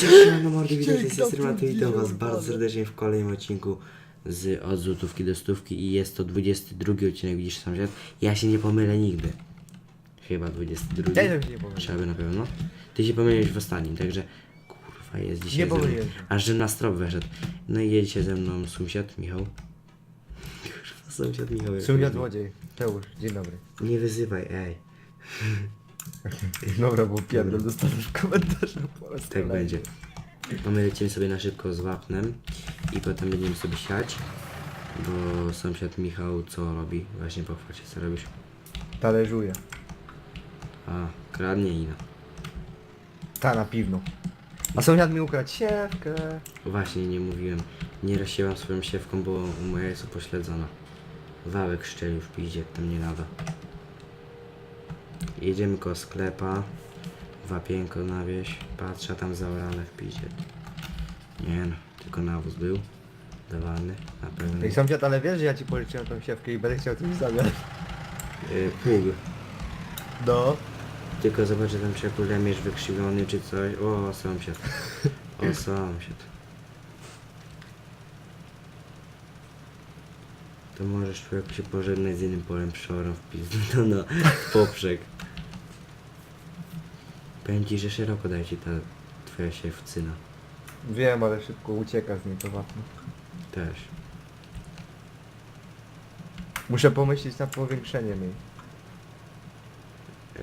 Cześć, no mordy, witam, Maty, witam was bardzo serdecznie w kolejnym odcinku z od złotówki do stówki i jest to 22 odcinek, widzisz sąsiad? Ja się nie pomylę nigdy. Chyba 22. Ja też się nie pomyliłem. Trzeba by na pewno. Ty się pomyliłeś w ostatnim, także kurwa jest dzisiaj Nie ze mną. pomyliłem się. Aż że na strop weszedł. No i jedzie ze mną sąsiad Michał. Kurwa, sąsiad Michał. jak Sąsiad jedzie. złodziej. Teusz, dzień dobry. Nie wyzywaj, ej. Dobra, bo pierdol dostaniesz w komentarzu po raz Tak kolejny. będzie. Mamy lecimy sobie na szybko z wapnem i potem będziemy sobie siać, bo sąsiad Michał co robi? Właśnie pochwal się co robisz. Talerzuje. A, kradnie i no. Ta na piwno. A sąsiad mi ukradł siewkę. Właśnie nie mówiłem, nie rozsiewam swoją siewką, bo moja jest upośledzona. Wałek szczelił w piździe, tam nie nada. Jedziemy koło sklepa, wapienko na wieś, patrzę tam zaorane w piździe. Nie no, tylko nawóz był, dawany, na pewno. Ej sąsiad, ale wiesz, że ja ci policzyłem tą siewkę i będę chciał coś zamiast. Yy, pług. No. Tylko zobaczę tam czy jakiś lemierz wykrzywiony czy coś. O, sąsiad. O, sąsiad. To możesz człowieku się pożegnać z innym polem pszczorą w pizdu, no, no, poprzek. Powiem ci, że szeroko daje ci ta twoja siewcyna. Wiem, ale szybko ucieka z niej to wapno. Też. Muszę pomyśleć nad powiększeniem jej.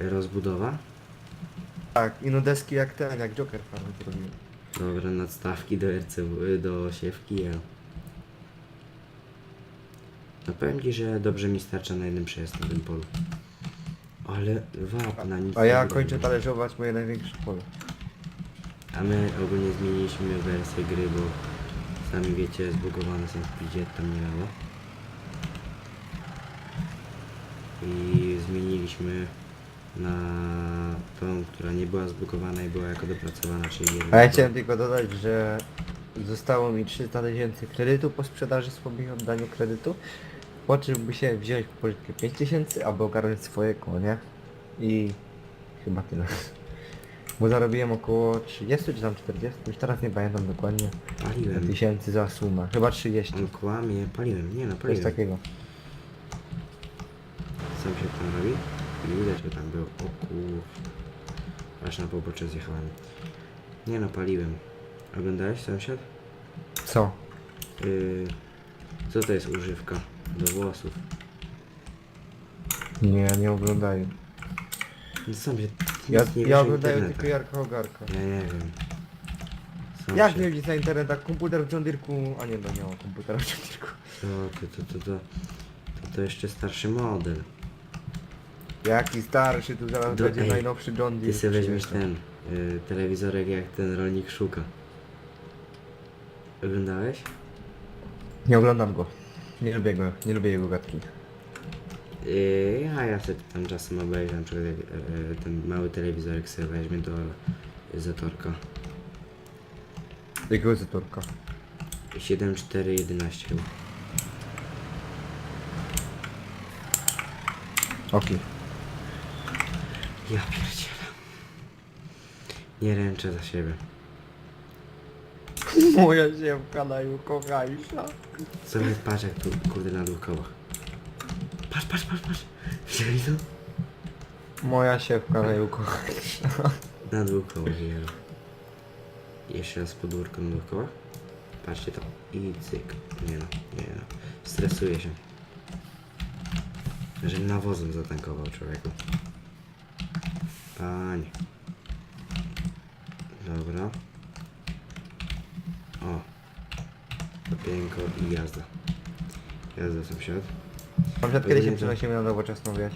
Rozbudowa? Tak, ino deski jak ten, jak Joker Farm zrobiłem. Dobra, nadstawki do RCW, do siewki, ja. No powiem ci, że dobrze mi starcza na jednym przejazd na tym polu. Ale wapna nic A nie ja kończę talerzować moje największe pole. A my ogólnie zmieniliśmy wersję gry, bo sami wiecie, zbugowane są w pidzie, tam nie dało. I zmieniliśmy na tą, która nie była zbugowana i była jako dopracowana, czyli... A ja chciałem tylko dodać, że zostało mi 300 tysięcy kredytu po sprzedaży i oddaniu kredytu. Po czym by się wziąć pożyczkę 5 tysięcy, aby ogarnąć swoje konie. I chyba tyle. Bo zarobiłem około 30 czy tam 40, już teraz nie pamiętam dokładnie. Paliłem. Tysięcy za sumę. Chyba 30. On kłamie, paliłem, nie no, Coś paliłem. takiego. Sam się tam robi i widać, że tam był. O kur... Aż na pobocze zjechałem. Nie no, paliłem. Oglądałeś sąsiad? Co? Yy, co to jest używka do włosów? Nie, nie oglądaję. No się Ja, nic nie ja wiesz o oglądaję internetach. tylko Jarka Ogarka. Ja nie wiem. Sam Jak się- nie widzieć na internetach? Komputer w John Deere'ku... A nie, to nie ma komputera w John Deere'ku. To, to, to, to, to, to, jeszcze starszy model. Jaki starszy, tu zaraz Do- będzie ej, najnowszy John Deere. Ty sobie weźmiesz ten y, telewizorek jak ten rolnik szuka. Oglądałeś? Nie oglądam go. Nie lubię go, nie lubię jego gadki. Yy, a ja sobie tam czasem obejrzę, na przykład jak yy, ten mały telewizorek sobie weźmie do Zatorka. Jakiego zatorka? 7411 chyba. Okej. Ja pierdzielę. Nie ręczę za siebie. Moja ziemka najukochańsza. Co jest, patrz jak tu kurde na kołach. Patrz, patrz, patrz, patrz. Widzieli to? Moja siewka najukochańsza. Na kołach jelo. Jeszcze raz podwórko na kołach. Patrzcie to. I cyk. Nie no, nie no. Stresuję się. Że nawozem zatankował człowieku. Panie. Dobra. O. Papienko i jazda. Jazda sąsiad. Sąsiad, kiedy się przenosimy na nowoczesną wieś?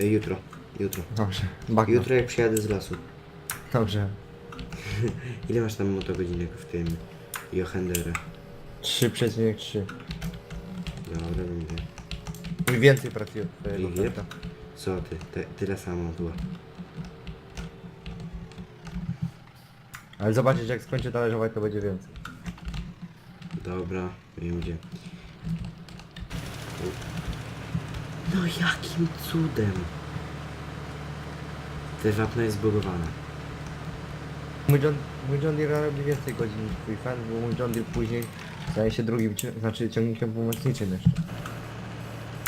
E, jutro. Jutro. Dobrze. Bagno. Jutro jak przyjadę z lasu. Dobrze. Ile masz tam motogodzinek w tym Johendere? 3,3. Dobra, będzie. Mój więcej pracuje od twojego Ile? brata. Co ty? Te, tyle samo było. Ale zobaczysz, jak skończę talerzować, to będzie więcej. Dobra, wiem gdzie. No jakim cudem? Te wapno jest zbugowane. Mój John, mój John Deere robi więcej godzin niż twój fan, bo mój John Deere później staje się drugim, znaczy ciągnikiem pomocniczym jeszcze.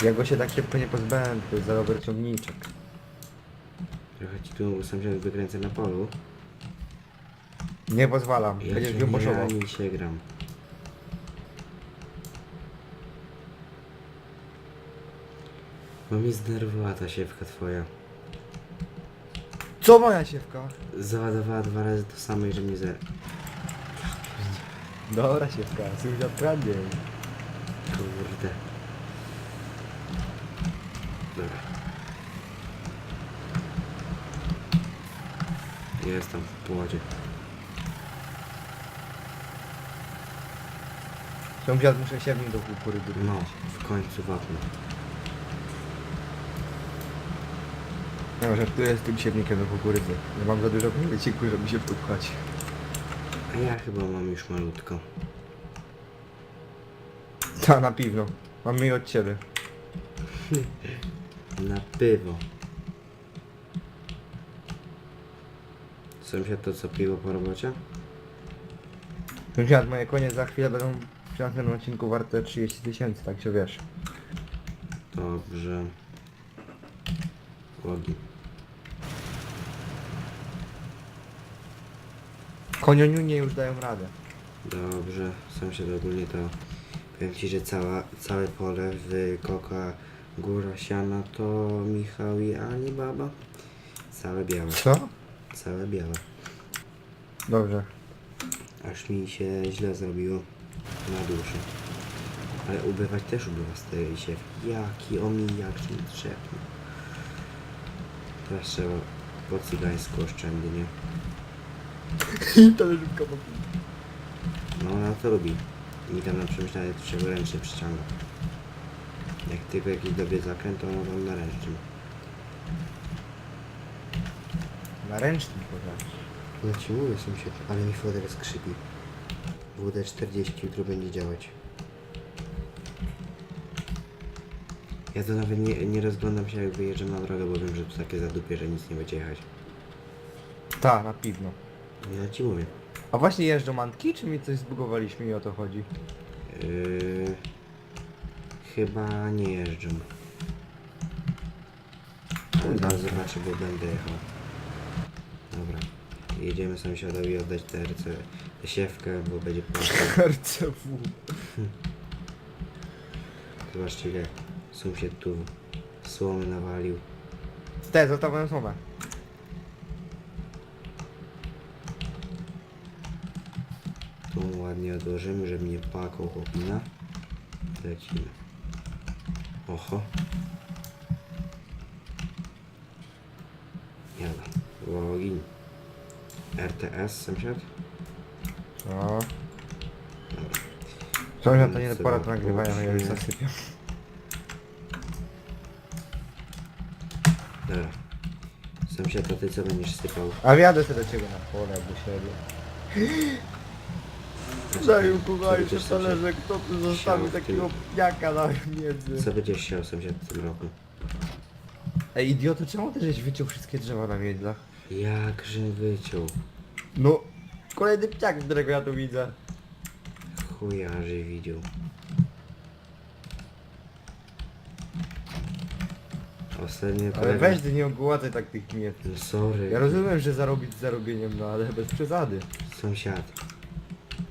Ja go się tak szybko nie pozbędę, to jest za dobry ciągniczek. Trochę ci tu sąsiad wykręcę na polu. Nie pozwalam, Ja będziesz się ją nie ani się gram. Mnie zdenerwowała ta siewka twoja. Co moja siewka? Załadowała dwa razy to samo i że mnie zer... Dobra siewka, sąsiad kradnie. Kurde. Dobra. Jestem w płodzie. Sąsiad muszę siewnik do kukurydzy. No, w końcu wapno. No, żartuję z tym siewnikiem do kukurydzy. Ja mam za dużo wyciku, żeby się w. A ja chyba mam już malutko. Ta, na piwno. Mam mniej od ciebie. Na piwo. Sąsiad to co piwo po robocie? Sąsiad, moje konie za chwilę będą przy następnym odcinku warte 30 tysięcy, tak się wiesz. Dobrze. Łogi. Konioniunie już dają radę. Dobrze. Sąsiad ogólnie to powiem ci, że cała, całe pole w Koka Góra Siana to Michał i Ani Baba. Całe białe. Co? Całe białe. Dobrze. Aż mi się źle zrobiło na duszy. Ale ubywać też ubywa z tej siewki. Jaki omijak czy trzepny. Teraz trzeba po cygańsku oszczędnie. I to już No ona to lubi. Mi tam na przemyślanie to trzeba ręcznie przyciąga. Jak tylko jakiś dobie zakręt, to ona tam na ręcznym. Na ręcznik chociaż. No ci mówię sąsiad, ale mi fotel skrzypi. WD-40 jutro będzie działać. Ja to nawet nie, nie rozglądam się jak wyjeżdżam na drogę, bo wiem, że to takie zadupie, że nic nie będzie jechać. Ta, na piwno. Ja ci mówię. A właśnie jeżdżą mantki, czy mi coś zbugowaliśmy i o to chodzi? Yy, chyba nie jeżdżą. Zaraz zobaczę, bo będę jechał. Dobra. Jedziemy sąsiadowi oddać tę RC, tę siewkę, bo będzie płakał. RCW. Zobaczcie jak sąsiad tu słomy nawalił. Te, zostaw moją słomę. Mu ładnie odłożymy, żeby nie płakał chłopina. Lecimy. Oho. Jada. Login. RTS sąsiad? No. Sąsiad to nie pora do nagrywania, no ja już zasypiam. Dobra. Sąsiad, to ty co będziesz sypał? A wjadę sobie do ciebie na pole, bo siebie. Co że będziesz talerze, kto tu tym. takiego pniaka na miedzy. Co będziesz chciał sąsiad w tym roku? Ej, idioto, czemu ty żeś wyciął wszystkie drzewa na miedzach? Jakże wyciął. No, kolejny pniak, którego ja tu widzę. Chujarzy widział. Ostatnio Ale kolega- weź ty nie ogładzaj tak tych miedz. No sorry. Ja rozumiem, że zarobić z zarobieniem, no ale bez przesady. Sąsiad.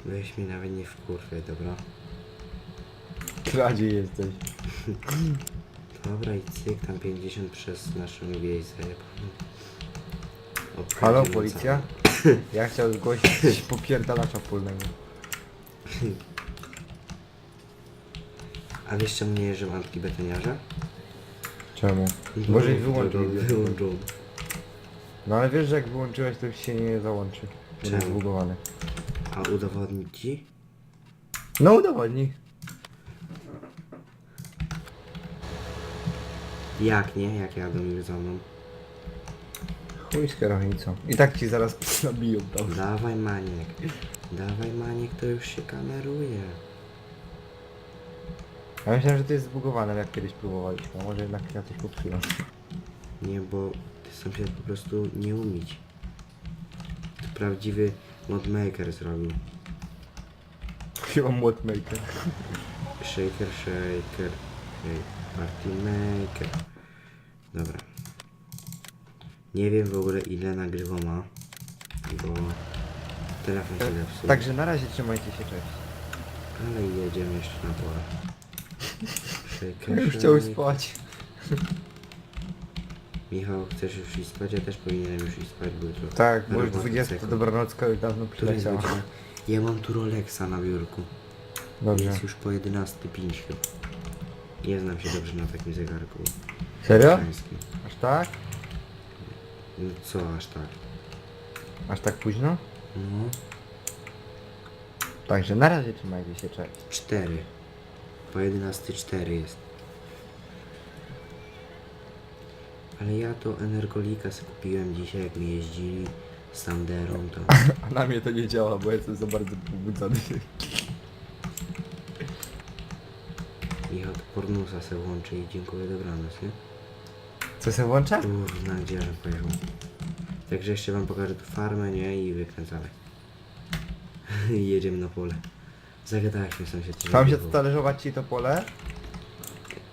Weź mi nawet nie wkurwaj, dobra? Kradzie jesteś. Dobra i cyk, tam 50 przez naszą wieś zajeb. Halo, policja? Ja chciał zgłosić popierdalacza polnego. A wiesz czemu nie jeżdżą antybetoniarze? Czemu? Może ich Wy- wyłączył. Wyłączą. No ale wiesz, że jak wyłączyłeś, to się nie załączy. Bo jest Czemu? zbugowane. A udowodnić ci? No udowodnij. Jak nie? Jak jadą już za mną? Chuj z kierownicą. I tak ci zaraz nabiją tam. Dawaj maniek. Dawaj maniek, to już się kameruje. Ja myślałem, że to jest zbugowane, jak kiedyś próbowaliśmy. A może jednak ja coś popsułem. Nie, bo ty sąsiad po prostu nie umieć. To prawdziwy modmaker zrobił. Chyba modmaker. Shaker, shaker. Ej, party maker. Dobra. Nie wiem w ogóle ile nagrywa ma, bo telefon się zepsuł. Także na razie trzymajcie się, cześć. Ale jedziemy jeszcze na pole. Shaker, Już chciał shaker. spać. Michał, chcesz już iść spać? Ja też powinienem już iść spać, bo jutro... Tak, bo już robota 20 cykl. dobranocka już dawno Która jest przyleciała. godzina? Ja mam tu Rolexa na biurku. Dobrze. Jest już po 11.05 chyba. Nie znam się dobrze na takim zegarku. Serio? Aż tak? No co aż tak? Aż tak późno? No, Także na razie trzymajcie się, cześć. 4. Po 11.04 jest. Ale ja to energolika sobie kupiłem dzisiaj, jak mi jeździli z Sanderą, to... A na mnie to nie działa, bo jestem za bardzo pobudzony. Michał to pornusa se włączy i dziękuję, dobranoc, nie? Co się włącza? Kurna, gdzie że pojechał. Także jeszcze wam pokażę tu farmę, nie? I wykręcamy. I jedziemy na pole. Zagadałeś mnie sąsiad. Mam się było. talerzować ci to pole?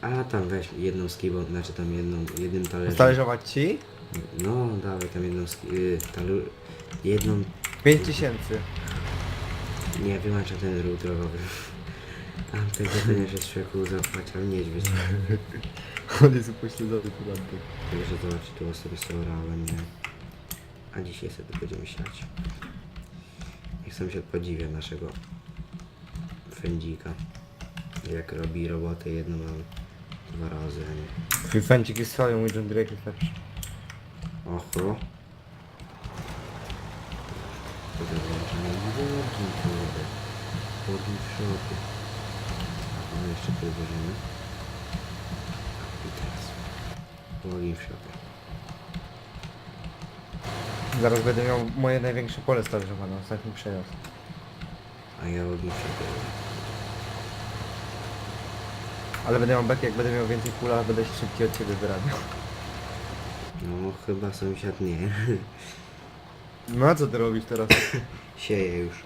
A tam weź jedną skibą, znaczy tam jedną, jednym talerzem. Talerzować ci? No, dawaj tam jedną ski, y, talu, jedną, 5000. nie wyłączam ten ruch drogowy. A tego to nie, że zapłać, ale niedźwiedź. On jest upośledzony podatek. Także zobacz, tu sobie sorałem, nie? A dzisiaj sobie będziemy siać. Niech sam się podziwia naszego fędzika. Jak robi robotę jedną mam dwa razy, a nie. Twój fęcik jest swoją, mój John Drake jest lepszy. Oho. Tutaj kurde. Worki w środku. No jeszcze podłożymy. I teraz. Worki w środku. Zaraz będę miał moje największe pole stalerzowane, ostatni przejazd. A ja w środku. Ale będę miał bekę, jak będę miał więcej pula, będę się szybciej od ciebie wyrabiał. No chyba sąsiad nie. No a co ty robisz teraz? Sieje już.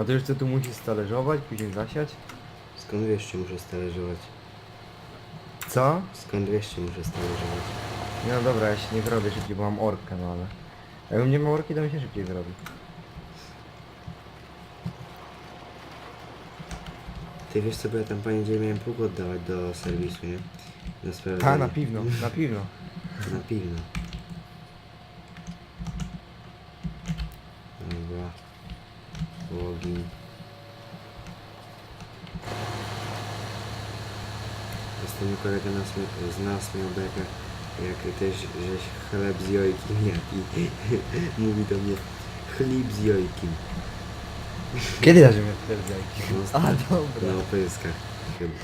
A ty już co tu musisz stalerzować, później zasiać? Skąd wiesz, czy muszę stalerzować? Co? Skąd wiesz, czy muszę stalerzować? No dobra, ja się nie wyrobię szybciej, bo mam orkę, no ale... Jakbym nie miał orki, to bym się szybciej wyrobił. Ty wiesz co, bo ja tam poniedziałek miałem pług oddawać do serwisu, nie? Na. Ta, na piwno, na piwno. Na pilno. Dobra. Łogi. Ostatnio kolega nas, z nas miał bekę, jak też żeś chleb z jojkiem jadł i mówi do mnie chleb z jojkiem. Kiedy ja miał pierdzielki? A, dobra. Na opyskach chyba.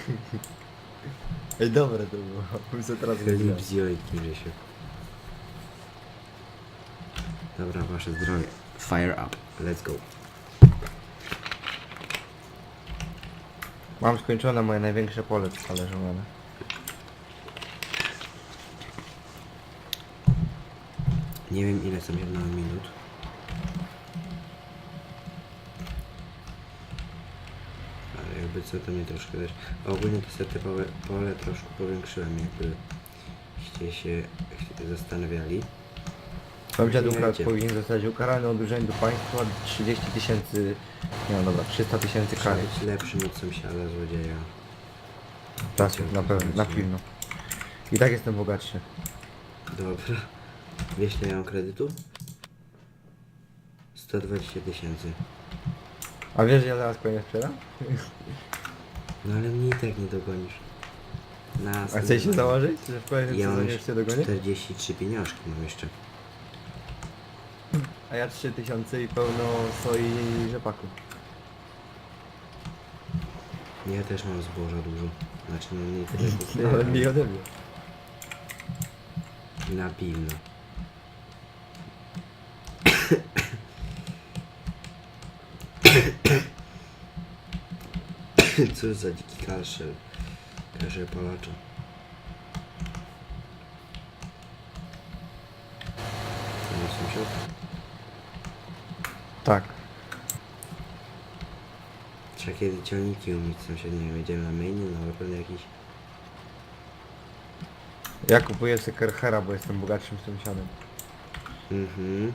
Ej, dobre to było. Bym sobie teraz z jojkiem, Rzesiu. Dobra, wasze zdrowie. Fire up. Let's go. Mam skończone moje największe pole talerzowane. Nie wiem ile są jedno minut. Ale jakby co to mnie troszkę też. Ogólnie to sobie te pole, pole troszkę powiększyłem, jakby ście się zastanawiali. Ukradł wiecie. powinien zostać ukarany od urzędu państwa 30 tysięcy... No dobra, 300 tysięcy kary. być lepszym od sąsiada złodzieja. Tak, na pewno, na pewno. I tak jestem bogatszy. Dobra. Wiesz ile ja mam kredytu? 120 tysięcy. A wiesz, że ja zaraz koniec sprzedam? No ale mnie i tak nie dogonisz. Na A chcesz się założyć, że w kolejnym Ja mam sezonie już cię dogonię? 43 pieniążki mam jeszcze. A ja 3000 i pełno soi i rzepaku. Ja też mam zboża dużo. Znaczy no nie tyle co ty, Ale mi ode mnie. Na pilno. Co za dziki kaszel. Kaszel palacza. Tam jest sąsiad? Tak. Trzeba kiedy ciągniki umyć sąsiad, nie będziemy na menu, no ale pewnie jakiś... Ja kupuję sobie Kerchera, bo jestem bogatszym sąsiadem. Mhm.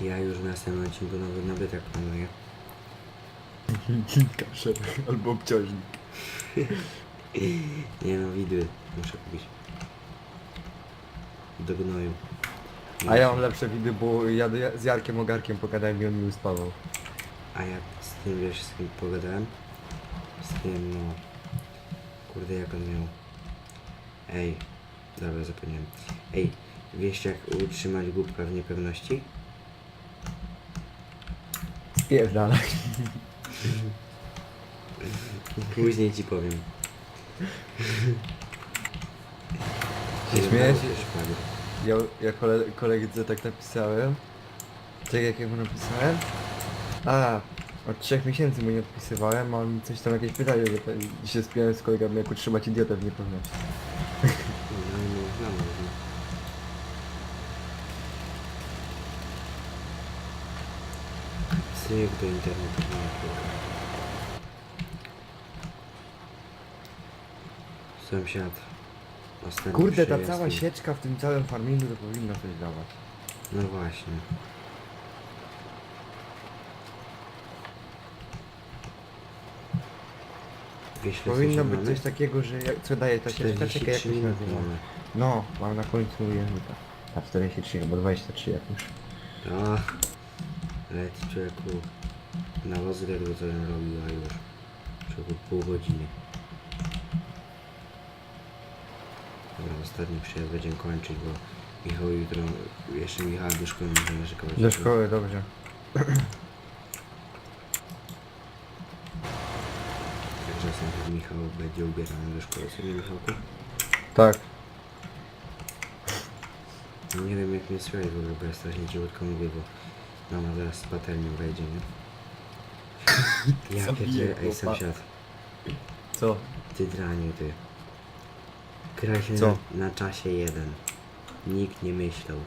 Ja już w następnym odcinku nowy nabytek planuję. Kaszel albo obciążnik. Nie no, widły muszę kupić. Do gnoju. A ja mam lepsze widy, bo ja do- z Jarkiem Ogarkiem pogadałem i on mi uspawał. A ja z tym wiesz z kim pogadałem? Z tym no... Kurde jak on miał... Ej, dobra zapomniałem. Ej, wiesz jak utrzymać głupka w niepewności? Spierdalaj. Później ci powiem. Się śmiejesz? Ja, ja kole, koledze tak napisałem. Czekaj, jak ja mu napisałem? A, od trzech miesięcy mu nie odpisywałem, a on mi coś tam jakieś pytanie, że się spiałem z kolegami, jak utrzymać idiotę w niepewności. No, no, no, no, no. Do internetu nie ma kurwa. Sąsiad. Ostatni Kurde, ta cała sieczka w tym całym farmingu to powinna coś dawać. No właśnie. Wyślę Powinno coś być mamy? coś takiego, że jak, co daje ta sieczka, czekaj, jak to 43 się nazywa. mamy. No, mam na końcu języka. A 43 albo 23 jak już. A, leci człowieku na rozległ co bym robił, a już człowieku pół godziny. Dobra, ostatni przyjazd będziemy kończyć, bo Michał jutro, jeszcze Michał do szkoły musimy narzekać. Do szkoły, dobrze. Także sam Michał będzie ubierany do szkoły, co nie Michałku? Tak. Nie wiem jak mnie słychać w ogóle, bo ja strasznie cichutko mówię, bo mama zaraz z patelnią wejdzie, nie? Ja Zabiję pierdzielę, ej sąsiad, Co? ty draniu ty. Gra się Co? Na, na czasie jeden. Nikt nie myślał.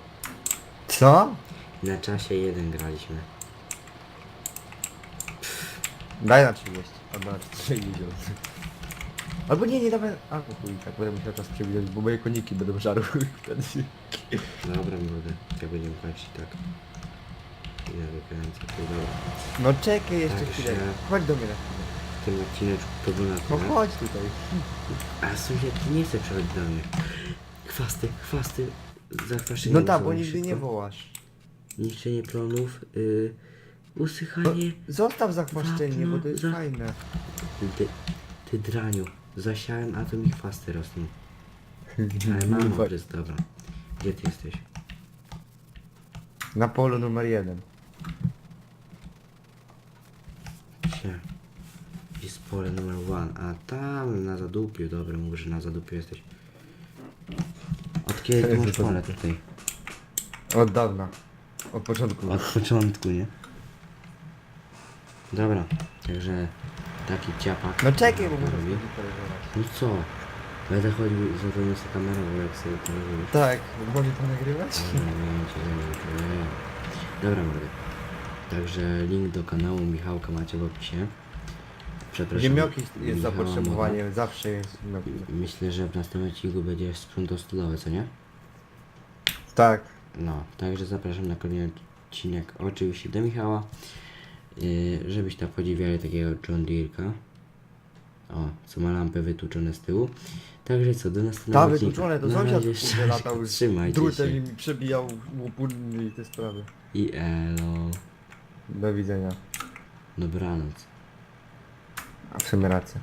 Co? Na czasie jeden graliśmy. Daj na 30. Albo na 40. Albo nie, nie dawaj. A chuj, tak będę musiał czas przewidzieć, bo moje koniki będą żarły wtedy. Dobra młody, jak będziemy płacić tak. To dobra. No czekaj jeszcze Także- chwilę. Chodź do mnie na chwilę. W tym odcineczku to było na No tyle. chodź tutaj. A sąsiad, ty nie chce przechodzić do mnie. Chwasty, chwasty. Zakwaszenie. No tak, bo nigdy nie wołasz. Niszczenie plonów, y, No, usychanie. zostaw zachwaszczenie, bo to jest Za- fajne. Ty, ty draniu, zasiałem, a to mi chwasty rosną. Ale mam Fak- okres, dobra. Gdzie ty jesteś? Na polu numer jeden. Gdzie? Jest pole numer one, a tam na zadupiu, dobra, mówisz, że na zadupiu jesteś. Od kiedy ty masz pole tutaj? Od dawna. Od początku. Od początku, nie? Dobra, także taki ciapak. No czekaj, bo muszę. No co? Będę chodził z autonosy kamerą, jak sobie to robię. Tak, może to nagrywać? Nie wiem, czy nie, nie. Dobra, mówię. Także link do kanału Michałka macie w opisie. Przepraszam. Ziemioki jest Michała zapotrzebowanie, zawsze jest ziemioki. Myślę, że w następnym odcinku będzie sprzątał stodowe, co nie? Tak. No, także zapraszam na kolejny odcinek, oczywiście do Michała, yy, żebyś tam podziwiali takiego John Deere'ka. O, co ma lampy wytłuczone z tyłu. Także co, do następnego Ta odcinka. wykluczone, to Na sąsiad razie, kurde latał z Trzymajcie drutem i się. mi przebijał łopudny i te sprawy. I elo. Do widzenia. Dobranoc. A w sumie rację.